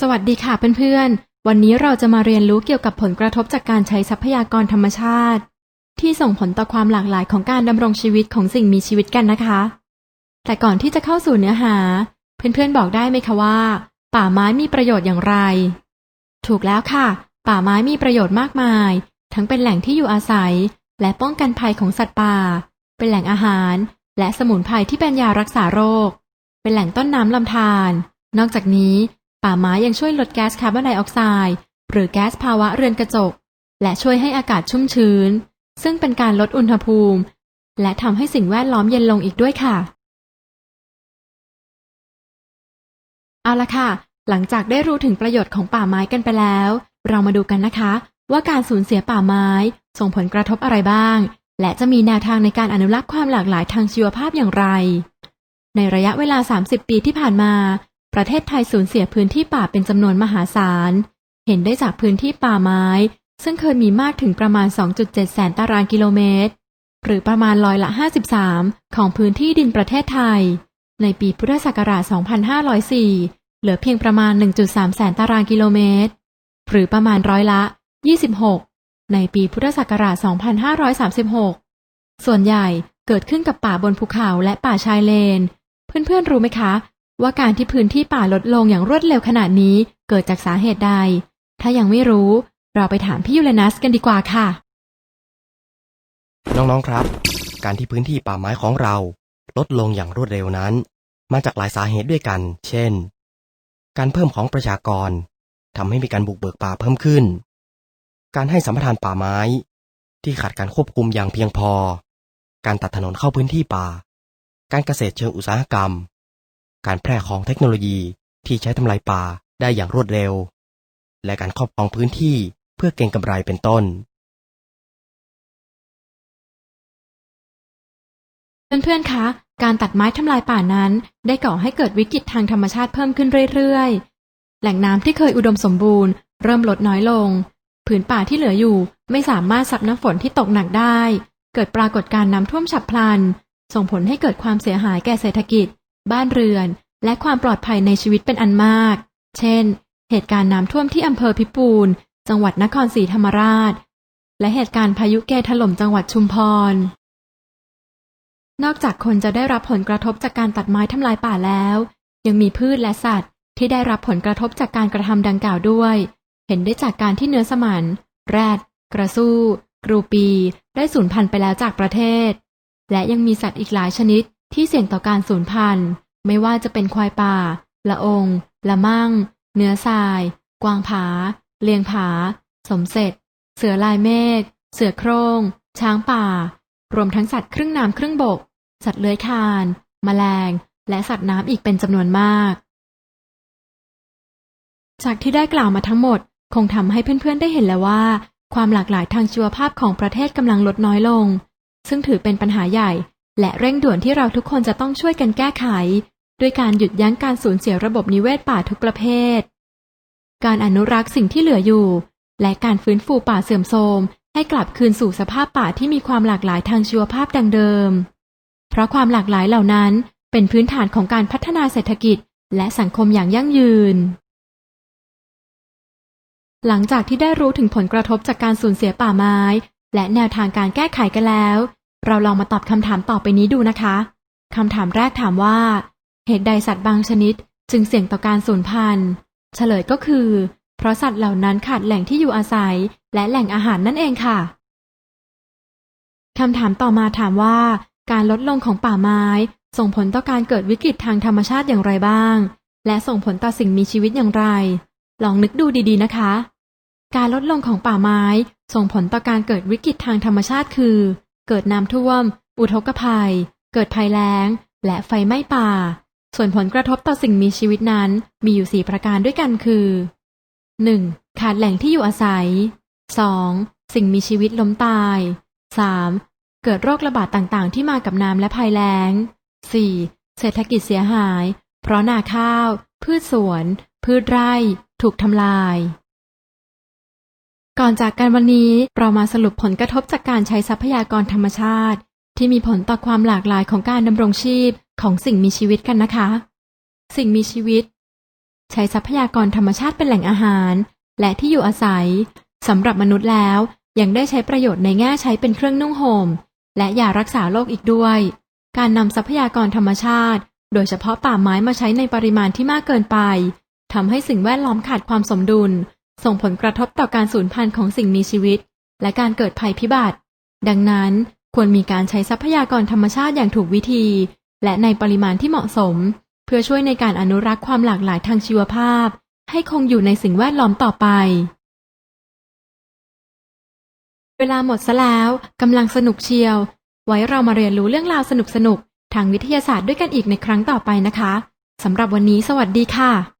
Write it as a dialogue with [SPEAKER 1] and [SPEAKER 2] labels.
[SPEAKER 1] สวัสดีค่ะเพื่อนๆ วันนี้เราจะมาเรียนรู้เกี่ยวกับผลกระทบจากการใช้ทรัพยากรธรรมชาติ ที่ส่งผลต่อความหลากหลายของการดำรงชีวิตของสิ่งมีชีวิตกันนะคะ แต่ก่อนที่จะเข้าสู่เนื้อหา เพื่อนๆบอกได้ไหมคะว่า ป่าไม้มีประโยชน์อย่างไร ถูกแล้วค่ะ ป่าไม้มีประโยชน์มากมาย ทั้งเป็นแหล่งที่อยู่อาศัย และป้องกันภัยของสัตว์ป่า เป็นแหล่งอาหาร และสมุนไพรที่เป็นยารักษาโรค เป็นแหล่งต้นน้ำลำธารนอกจากนี้ ป่าไม้ยังช่วยลดแก๊สคาร์บอนไดออกไซด์หรือแก๊สภาวะเรือนกระจก และช่วยให้อากาศชุ่มชื้น ซึ่งเป็นการลดอุณหภูมิ และทำให้สิ่งแวดล้อมเย็นลงอีกด้วยค่ะ เอาละค่ะ หลังจากได้รู้ถึงประโยชน์ของป่าไม้กันไปแล้ว เรามาดูกันนะคะ ว่าการสูญเสียป่าไม้ ส่งผลกระทบอะไรบ้าง และจะมีแนวทางในการอนุรักษ์ความหลากหลายทางชีวภาพอย่างไร ในระยะเวลา 30 ปีที่ผ่านมา ประเทศไทยสูญเสียพื้นที่ป่าเป็นจำนวนมหาศาล เห็นได้จากพื้นที่ป่าไม้ ซึ่งเคยมีมากถึงประมาณ 2.7 แสนตารางกิโลเมตร หรือประมาณร้อยละ 53 ของพื้นที่ดินประเทศไทย ในปีพุทธศักราช 2504 เหลือเพียงประมาณ 1.3 แสนตารางกิโลเมตร หรือประมาณร้อยละ 26 ในปีพุทธศักราช 2536 ส่วนใหญ่เกิดขึ้นกับป่าบนภูเขาและป่าชายเลน เพื่อนๆรู้ไหมคะ ว่าการที่พื้นที่ป่าลดลงอย่างรวดเร็วขนาดนี้เกิดจากสาเหตุใด ถ้ายังไม่รู้ เราไปถามพี่ยูเรนัสกันดีกว่าค่ะ
[SPEAKER 2] น้องๆครับ การที่พื้นที่ป่าไม้ของเรา ลดลงอย่างรวดเร็วนั้น มาจากหลายสาเหตุด้วยกัน เช่น การเพิ่มของประชากรทำให้มีการบุกเบิกป่าเพิ่มขึ้น การให้สัมปทานป่าไม้ ที่ขาดการควบคุมอย่างเพียงพอ การตัดถนนเข้าพื้นที่ป่า การเกษตรเชิงอุตสาหกรรม การแพร่ของเทคโนโลยีที่ใช้ทำลายป่าได้อย่างรวดเร็ว และการครอบครองพื้นที่เพื่อเก็งกำไรเป็นต้น
[SPEAKER 1] เพื่อนๆ คะ การตัดไม้ทำลายป่านั้น ได้ก่อให้เกิดวิกฤตทางธรรมชาติเพิ่มขึ้นเรื่อยๆ แหล่งน้ำที่เคยอุดมสมบูรณ์เริ่มลดน้อยลง ผืนป่าที่เหลืออยู่ไม่สามารถซับน้ำฝนที่ตกหนักได้ เกิดปรากฏการณ์น้ำท่วมฉับพลัน ส่งผลให้เกิดความเสียหายแก่เศรษฐกิจ บ้านเรือน และความปลอดภัยในชีวิตเป็นอันมาก เช่น เหตุการณ์น้ำท่วมที่อำเภอพิปูน จังหวัดนครศรีธรรมราช และเหตุการณ์พายุเกถล่มจังหวัดชุมพร นอกจากคนจะได้รับผลกระทบจากการตัดไม้ทำลายป่าแล้ว ยังมีพืชและสัตว์ ที่ได้รับผลกระทบจากการกระทำดังกล่าวด้วย เห็นได้จากการที่เนื้อสมัน แรด กระสู้กรูปี ได้สูญพันธุ์ไปแล้วจากประเทศ และยังมีสัตว์อีกหลายชนิด ที่เสี่ยงต่อการสูญพันธุ์ ไม่ว่าจะเป็นควายป่า ละอง ละมั่ง เนื้อทราย กวางผา เลียงผา สมเสร็จ เสือลายเมฆ เสือโครง่ง ช้างป่า รวมทั้งสัตว์ครึ่งน้ำครึ่งบก สัตว์เลื้อยคลานแมลง และสัตว์น้ำอีกเป็นจำนวนมาก จากที่ได้กล่าวมาทั้งหมด คงทำให้เพื่อนๆได้เห็นแล้วว่า ความหลากหลายทางชีวภาพของประเทศกำลังลดน้อยลง ซึ่งถือเป็นปัญหาใหญ่ และเร่งด่วนที่เราทุกคนจะต้องช่วยกันแก้ไข ด้วยการหยุดยั้งการสูญเสียระบบนิเวศป่าทุกประเภท การอนุรักษ์สิ่งที่เหลืออยู่ และการฟื้นฟูป่าเสื่อมโทรมให้กลับคืนสู่สภาพป่าที่มีความหลากหลายทางชีวภาพดังเดิม เพราะความหลากหลายเหล่านั้นเป็นพื้นฐานของการพัฒนาเศรษฐกิจ และสังคมอย่างยั่งยืน หลังจากที่ได้รู้ถึงผลกระทบจากการสูญเสียป่าไม้ และแนวทางการแก้ไขกันแล้ว เราลองมาตอบคำถามต่อไปนี้ดูนะคะคำถามแรกถามว่า เหตุใดสัตว์บางชนิดจึงเสี่ยงต่อการสูญพันธุ์ เฉลยก็คือ เพราะสัตว์เหล่านั้นขาดแหล่งที่อยู่อาศัย และแหล่งอาหารนั่นเองค่ะคำถามต่อมาถามว่า การลดลงของป่าไม้ ส่งผลต่อการเกิดวิกฤตทางธรรมชาติอย่างไรบ้าง และส่งผลต่อสิ่งมีชีวิตอย่างไร ลองนึกดูดีๆนะคะ การลดลงของป่าไม้ ส่งผลต่อการเกิดวิกฤตทางธรรมชาติคือ เกิดน้ำท่วม อุทกภัย เกิดภัยแล้ง และไฟไหม้ป่า ส่วนผลกระทบต่อสิ่งมีชีวิตนั้นมีอยู่สี่ประการด้วยกันคือ 1. ขาดแหล่งที่อยู่อาศัย 2. สิ่งมีชีวิตล้มตาย 3. เกิดโรคระบาดต่างๆ ที่มากับน้ำและภัยแล้ง 4. เศรษฐกิจเสียหาย เพราะนาข้าว พืชสวน พืชไร่ ถูกทำลาย ก่อนจากกันวันนี้เรามาสรุปผลกระทบจากการใช้ทรัพยากรธรรมชาติ ที่มีผลต่อความหลากหลายของการดำรงชีพของสิ่งมีชีวิตกันนะคะ สิ่งมีชีวิต ใช้ทรัพยากรธรรมชาติเป็นแหล่งอาหาร และที่อยู่อาศัยสำหรับมนุษย์แล้วยังได้ใช้ประโยชน์ในแง่ใช้เป็นเครื่องนุ่งห่มและยารักษาโรคอีกด้วย การนำทรัพยากรธรรมชาติ โดยเฉพาะป่าไม้มาใช้ในปริมาณที่มากเกินไปทำให้สิ่งแวดล้อมขาดความสมดุล ส่งผลกระทบต่อการสูญพันธุ์ของสิ่งมีชีวิต และการเกิดภัยพิบัติ ดังนั้นควรมีการใช้ทรัพยากรธรรมชาติอย่างถูกวิธี และในปริมาณที่เหมาะสม เพื่อช่วยในการอนุรักษ์ความหลากหลายทางชีวภาพ ให้คงอยู่ในสิ่งแวดล้อมต่อไป เวลาหมดซะแล้วกำลังสนุกเชียว ไว้เรามาเรียนรู้เรื่องราวสนุกๆทางวิทยาศาสตร์ด้วยกันอีกในครั้งต่อไปนะคะสำหรับวันนี้สวัสดีค่ะ